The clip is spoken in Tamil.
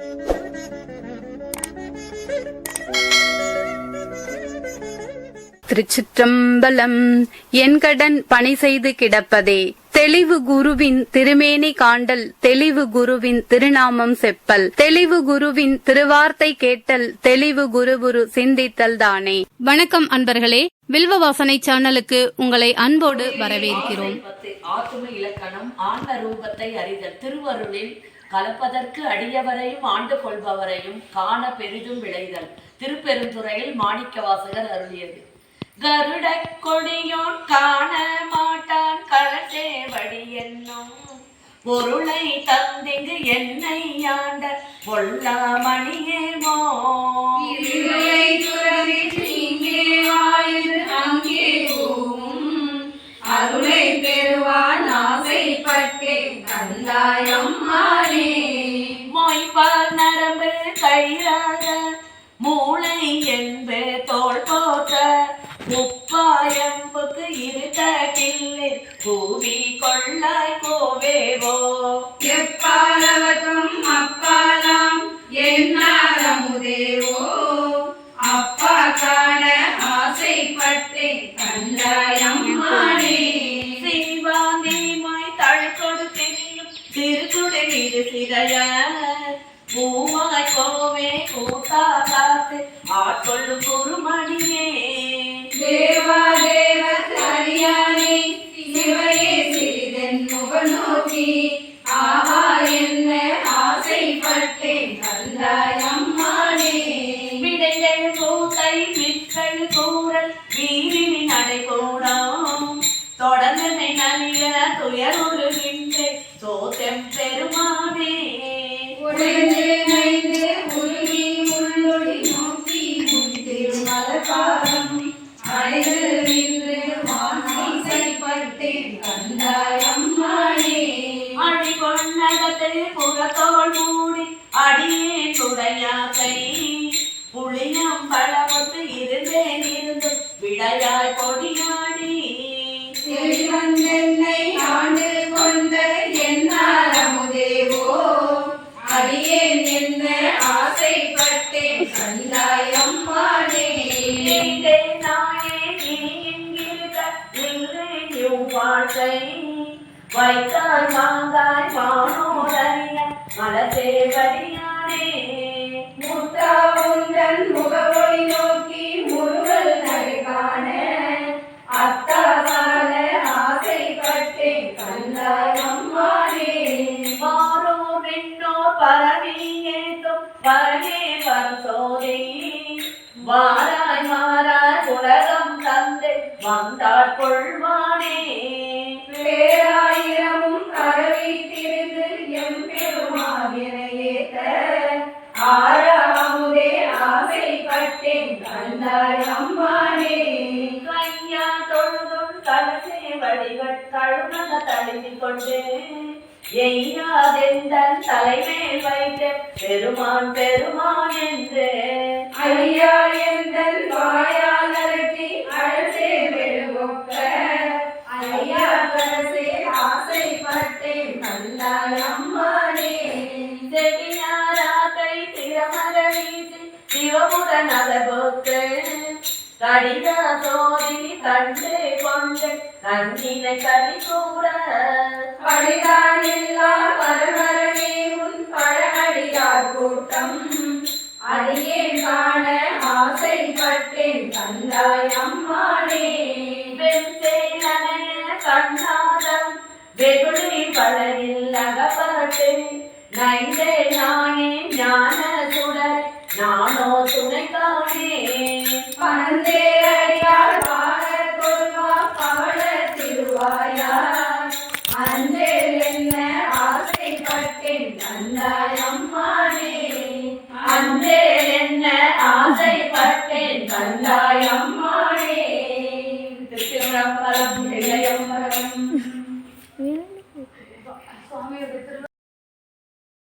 Thank you. திருச்சிற்றம்பலம். என் கடன் பணி செய்து கிடப்பதே. தெளிவு குருவின் திருமேனி காண்டல். தெளிவு குருவின் திருநாமம் செப்பல். தெளிவு குருவின் திருவார்த்தை கேட்டல். தெளிவு குருகுரு சிந்தித்தல் தானே. வணக்கம் அன்பர்களே. வில்வ வாசனை சேனலுக்கு உங்களை அன்போடு வரவேற்கிறோம். பத்து ஆத்தும இலக்கணம் ஆண்ட ரூபத்தை அறிதல். திருவருளில் கலப்பதற்கு அடியவரையும் ஆண்டு கொள்பவரையும் காண பெரிதும் விளைதல். திருப்பெருந்துறையில் மாணிக்க வாசகர் அருளியது. கருட கொடியோன் காண மாட்டான் களச்சேவடி என்னும். பொருளை தந்திங்கு என்னை ஆண்ட பொல்லா மணியேமோ இருளை துறவி இங்கே வாழ்ந்து அங்கே அருளை பெறுவான் ஆசைப்பட்டேன் கந்தாயம்மானே. மொய்பால் நரம்பு கயிறாக மூளை என்பு பூவாய் கோவே கூட்டா காத்து ஆட்கொள்ளும் குருமணியே கூத்தை விற்கள் கூறல் வீரினி நடைபோடும் தொடர்ந்தனை நலிய துயருகின்றே சோத்தம் பெருமானே உருகி உள்ளொளி நோக்கி முன் திருமலபாதம் அடைந்து நின்று ஆசைப்பட்டேன் கந்தாயம்மானே அடி கொண்டகத்தை புறத்தோள் மூடி அடியே துடையாக்கை பழமத்து இருந்தேன் இருந்து விடையாய் கொடியாடி செல்வந்தென்னை ஆண்டு கொண்ட என்னாரமுதேவோ அடியேன் என்ன ஆசைப்பட்டேன் கந்தாயம்மானே நீண்டே நானே நீ இங்கிருக்க இல்லை வாழ்க்கை வைத்தாய் மாங்காய் வானோரறிய மலசேவடியானே முத்தா உந்தன் முகவொளி நின்னோ பரவி ஏத்தும் பரமே பரசோதே. வாராய் மாறாய் உலகம் தந்து வந்தாள் கொள்வானே. பேராயிரமும் கரவித்திருந்து எம் பெருமாவினை ஏத்த ஆறாமுதே ஆசைப்பட்டேன் கந்தாயம்மானே கையா தொழுதும் கலசே வடிவட் கழுமல தழுவி கொண்டு எய்யாதெந்தன் தலைமேல் வைத்த பெருமான் பெருமான் என்று. ஐயா எந்தன் வாயால் அரட்டி அழசே வெளுவொக்க ஐயா ஆசைப்பட்டேன் செவியாராக்கை திறமர வீசி கடிதா சோதி கண்டு கொண்டு கண்ணினை கவி கூற. படிதானில்லா பரமரனே உன் பழமடியார் கூட்டம். அடியேன் காண ஆசைப்பட்டேன் கந்தாயம்மானே வெண்சேலனைய கண்ணாதம் வெகுளி பலரில் அகப்பட்டு. நைந்தே நானே ஞான என்ன ஆசைப்பட்டேன் தந்தாய் அம்மானே அன்றே என்ன ஆசைப்பட்டேன் தந்தாய்